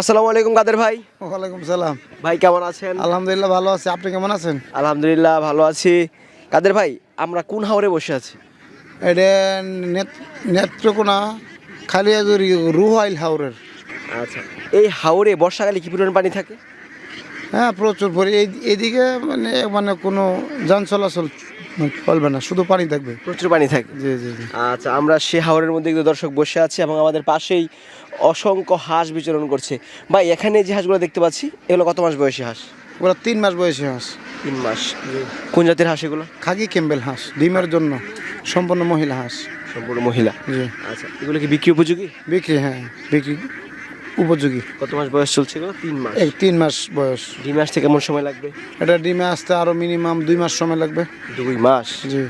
আসসালামু আলাইকুম কাদের ভাই? ওয়ালাইকুম সালাম। ভাই কেমন আছেন? আলহামদুলিল্লাহ ভালো আছি। আপনি কেমন আছেন? আলহামদুলিল্লাহ ভালো আছি। কাদের ভাই আমরা কোন হাওরে বসে আছি? এটা নেত্রকোনা খালিয়াজুরি রুহাইল হাওরের। আচ্ছা এই হাওরে বর্ষাকালে কি পরিমাণ পানি থাকে? হ্যাঁ প্রচুর পরি এদিকে মানে মানে কোনো যান চলাচল চলবে না শুধু পানি থাকবে। প্রচুর পানি থাকে জি জি জি। আচ্ছা আমরা সে হাওরের মধ্যে কিন্তু দর্শক বসে আছি এবং আমাদের পাশেই অসংখ্য হাঁস বিচরণ করছে। ভাই এখানে যে হাঁসগুলো দেখতে পাচ্ছি এগুলো কত মাস বয়সী হাঁস? ওরা তিন মাস বয়সী হাঁস। তিন মাস। কোন জাতের হাঁস এগুলো? খাগি ক্যাম্বেল হাঁস ডিমের জন্য। সম্পূর্ণ মহিলা হাঁস। সম্পূর্ণ মহিলা। জি। আচ্ছা এগুলো কি বিক্রি উপযোগী? বিক্রি হ্যাঁ বিক্রি উপযোগী। কত মাস বয়স চলছে এগুলো তিন মাস। এই তিন মাস বয়স। দুই মাস থেকে কেমন সময় লাগবে? এটা ডিমে আসতে আরও মিনিমাম দুই মাস সময় লাগবে। দুই মাস? জি।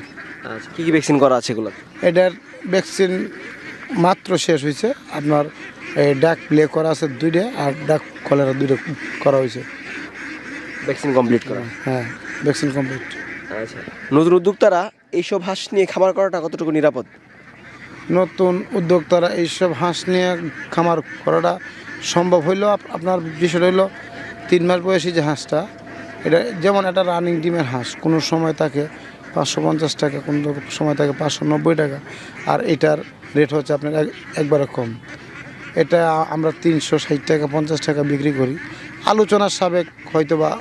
আচ্ছা কি কি ভ্যাকসিন করা আছে এগুলো? এটার ভ্যাকসিন মাত্র শেষ হয়েছে। আপনার এই ডাক প্লে করা আছে দুইটা আর ডাক কলেরা দুইটা করা হয়েছে। ভ্যাকসিন কমপ্লিট করা। হ্যাঁ ভ্যাকসিন কমপ্লিট আচ্ছা। নতুন উদ্যোক্তারা এইসব হাঁস নিয়ে খাবার করাটা কতটুকু নিরাপদ? নতুন উদ্যোক্তারা এইসব হাঁস নিয়ে খামার করাটা সম্ভব হইলেও আপ- আপনার বিষয় হইল, তিন মাস বয়সী যে হাঁসটা, এটা যেমন একটা রানিং ডিমের হাঁস, কোনো সময় তাকে পাঁচশো পঞ্চাশ টাকা, কোনো সময় থাকে পাঁচশো নব্বই টাকা, আর এটার রেট হচ্ছে আপনার এক- একবারে কম। এটা আমরা তিনশো ষাট টাকা, পঞ্চাশ টাকা বিক্রি করি। আলোচনার সাবেক হয়তো বা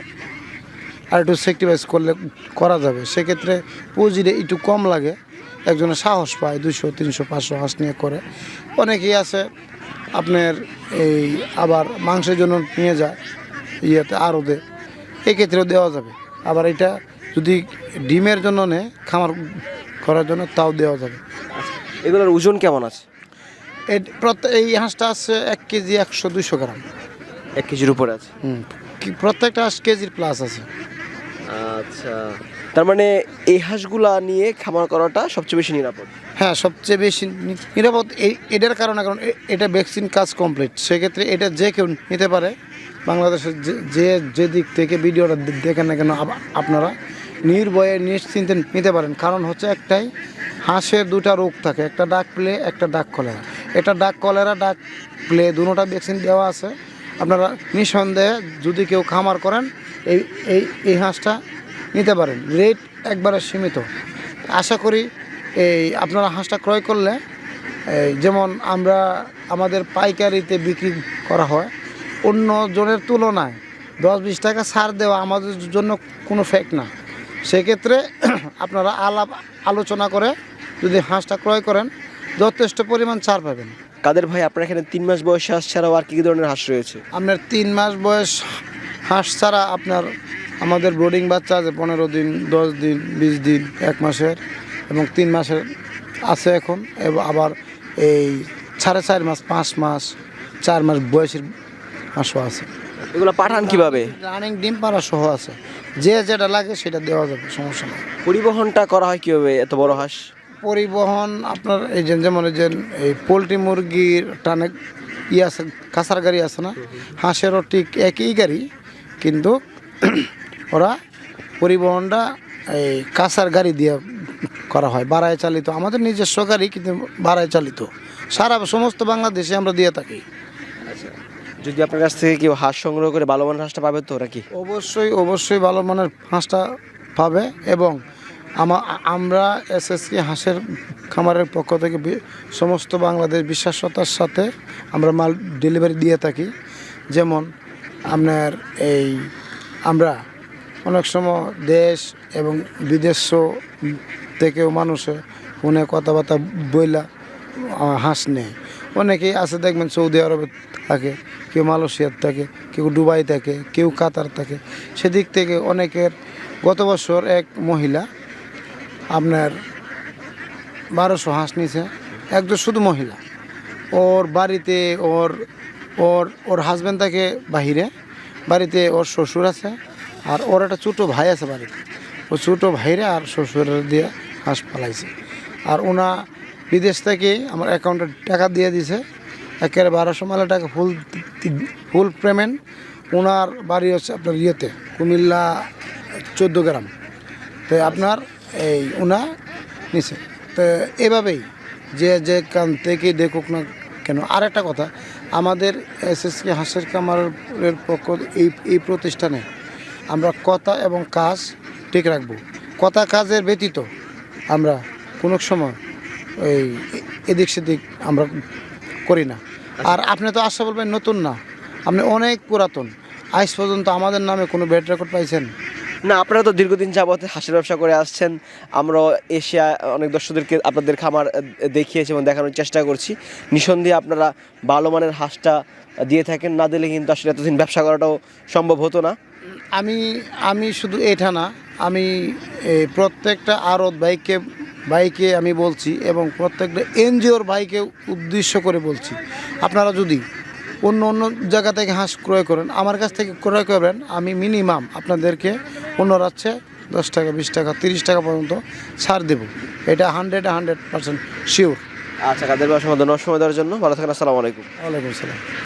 আর একটু সেক্রিফাইস করলে করা যাবে। সেক্ষেত্রে পুঁজিটা একটু কম লাগে। একজনের সাহস পায় দুশো তিনশো পাঁচশো হাঁস নিয়ে করে। অনেকেই আছে আপনার এই আবার মাংসের জন্য নিয়ে যায় ইয়েতে আরও দে এক্ষেত্রেও দেওয়া যাবে। আবার এটা যদি ডিমের জন্য নেয় খামার করার জন্য তাও দেওয়া যাবে। এগুলোর ওজন কেমন আছে? এই প্রত্যেক এই হাঁসটা আছে এক কেজি একশো দুশো গ্রাম। এক কেজির উপরে আছে। হুম প্রত্যেকটা হাঁস কেজির প্লাস আছে। আচ্ছা। তার মানে এই হাঁসগুলা নিয়ে খামার করাটা সবচেয়ে বেশি নিরাপদ? হ্যাঁ সবচেয়ে বেশি নিরাপদ এই, এটার কারণে, কারণ এটা ভ্যাকসিন কাজ কমপ্লিট। সেক্ষেত্রে এটা যে কেউ নিতে পারে, বাংলাদেশের যে- যে দিক থেকে ভিডিওটা দেখেন না কেন আপনারা, নির্ভয়ে, নিশ্চিন্তে নিতে পারেন। কারণ হচ্ছে একটাই, হাঁসের দুটা রোগ থাকে, একটা ডাক প্লে, একটা ডাক কলেরা। এটা ডাক কলেরা, ডাক প্লে দুটোটা ভ্যাকসিন দেওয়া আছে। আপনারা নিঃসন্দেহে যদি কেউ খামার করেন, এই এই এই হাঁসটা নিতে পারেন। রেট একবারে সীমিত। আশা করি এই আপনারা হাঁসটা ক্রয় করলে যেমন আমরা আমাদের পাইকারিতে বিক্রি করা হয় অন্য জনের তুলনায় দশ বিশ টাকা ছাড় দেওয়া আমাদের জন্য কোনো ফেক না। সেক্ষেত্রে আপনারা আলাপ আলোচনা করে যদি হাঁসটা ক্রয় করেন যথেষ্ট পরিমাণ ছাড় পাবেন। কাদের ভাই আপনার এখানে তিন মাস বয়সী হাঁস ছাড়াও আর কি কি ধরনের হাঁস রয়েছে? আপনার তিন মাস বয়স হাঁস ছাড়া আপনার আমাদের ব্রোডিং বাচ্চা আছে পনেরো দিন দশ দিন বিশ দিন এক মাসের এবং তিন মাসের আছে এখন। এবং আবার এই সাড়ে চার মাস পাঁচ মাস চার মাস বয়সের হাঁসও আছে। এগুলো পাঠান কীভাবে? রানিং ডিম পাড়া সহ আছে। যে যেটা লাগে সেটা দেওয়া যাবে সমস্যা নেই। পরিবহনটা করা হয় কীভাবে? এত বড় হাঁস? পরিবহন আপনার এই যে যেমন এই যে এই পোলট্রি মুরগির টানে ই আছে কাঁচার গাড়ি আছে না? হাঁসেরও ঠিক একই গাড়ি কিন্তু ওরা পরিবহনটা এই কাঁচার গাড়ি দিয়ে করা হয় বাড়ায় চালিত। আমাদের নিজস্ব গাড়ি কিন্তু বাড়ায় চালিত। সারা সমস্ত বাংলাদেশে আমরা দিয়ে থাকি। যদি আপনার কাছ থেকে কেউ হাঁস সংগ্রহ করে ভালো মানের হাঁসটা পাবে তো নাকি? অবশ্যই অবশ্যই ভালো মানের হাঁসটা পাবে এবং আমা আমরা এসএসকে হাঁসের খামারের পক্ষ থেকে সমস্ত বাংলাদেশ বিশ্বাসতার সাথে আমরা মাল ডেলিভারি দিয়ে থাকি। যেমন আপনার এই আমরা অনেক সময় দেশ এবং বিদেশ থেকেও মানুষে ফোনে কথাবার্তা বইলা হাঁস নেয়। অনেকেই আছে, দেখবেন সৌদি আরবে থাকে, কেউ মালয়েশিয়ার থাকে, কেউ দুবাই থাকে, কেউ কাতার থাকে। সেদিক থেকে অনেকের, গত বছর এক মহিলা আপনার বারোশো হাঁস নিছে, একজন শুধু মহিলা। ওর বাড়িতে ওর ওর ওর হাজব্যান্ড থাকে বাহিরে, বাড়িতে ওর শ্বশুর আছে আর ওর একটা ছোটো ভাই আছে বাড়িতে। ও ছোটো ভাইরে আর শ্বশুরের দিয়ে হাঁস পালাইছে। আর ওনা বিদেশ থেকে আমার অ্যাকাউন্টে টাকা দিয়ে দিছে। একেবারে বারোশো মালা টাকা ফুল ফুল পেমেন্ট ওনার বাড়ি হচ্ছে আপনার ইয়েতে, কুমিল্লা চোদ্দ গ্রাম। তো আপনার এই ওনা নিছে। তো এভাবেই যে যে কান থেকে দেখুক না কেন আর একটা কথা, আমাদের এসএসকে হাঁসের কামারের পক্ষ এই এই প্রতিষ্ঠানে আমরা কথা এবং কাজ ঠিক রাখব। কথা কাজের ব্যতীত আমরা কোনো সময় ওই এদিক সেদিক আমরা করি না। আর আপনি তো আশা বলবেন নতুন না। আপনি অনেক পুরাতন। আজ পর্যন্ত আমাদের নামে কোনো ব্যাড রেকর্ড পাইছেন? না, আপনারা তো দীর্ঘদিন যাবত হাঁসের ব্যবসা করে আসছেন। আমরা এশিয়া, অনেক দর্শকদেরকে আপনাদের খামার দেখিয়েছি এবং দেখানোর চেষ্টা করছি। নিঃসন্দেহে আপনারা ভালো মানের হাঁসটা দিয়ে থাকেন। না দিলে কিন্তু আসলে এতদিন ব্যবসা করাটাও সম্ভব হতো না। আমি আমি শুধু এটা না আমি প্রত্যেকটা আড়ত বাইকে বাইকে আমি বলছি এবং প্রত্যেকটা এনজিওর বাইকে উদ্দেশ্য করে বলছি আপনারা যদি অন্য অন্য জায়গা থেকে হাঁস ক্রয় করেন আমার কাছ থেকে ক্রয় করবেন আমি মিনিমাম আপনাদেরকে অন্য রাজ্যে দশ টাকা বিশ টাকা তিরিশ টাকা পর্যন্ত ছাড় দেবো। এটা হান্ড্রেড হান্ড্রেড পার্সেন্ট শিওর। আচ্ছা কাদের অসংখ্য ধন্যবাদ সময় দেওয়ার জন্য। ভালো থাকেন আসসালামু আলাইকুম। ওয়ালাইকুম আসসালাম।